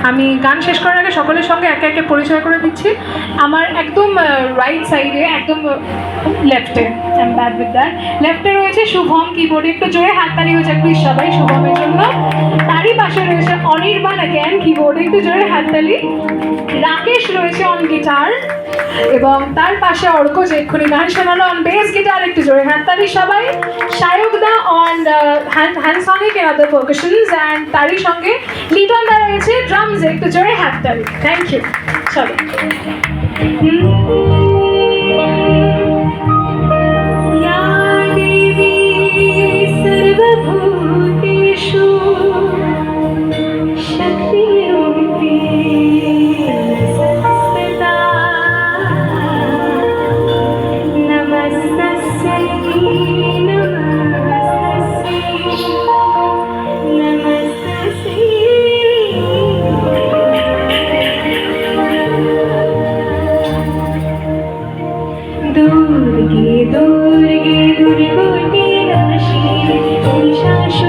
আমি গান শেষ করার আগে সকলের সঙ্গে একে একে পরিচয় করে দিচ্ছি। আমার একদম রাইট সাইডে একদম লেফটে আই ব্যাড উইথ দ্যাট লেফটে রয়েছে শুভম কিবোর্ডে একটু জোরে হাততালি হয়েছে প্লিজ সবাই শুভমের জন্য। তারই পাশে রয়েছে অনির্বাণ অ্যাগেন কিবোর্ডে একটু জোরে হাততালি রাকেশ রয়েছে অন গিটার এবং তার পাশে অর্ক যে এক্ষুনি গান শোনালো অন বেস গিটার একটু জোরে হাততালি সবাই। সায়কদা on hand sonic and other vocations and তারই সঙ্গে লিটন দা রয়েছে ড্রামস একটু জোরে হাততালি। থ্যাংক ইউ চলো। দুর্গে দুর্গে দুর্গটি নাশি শাসন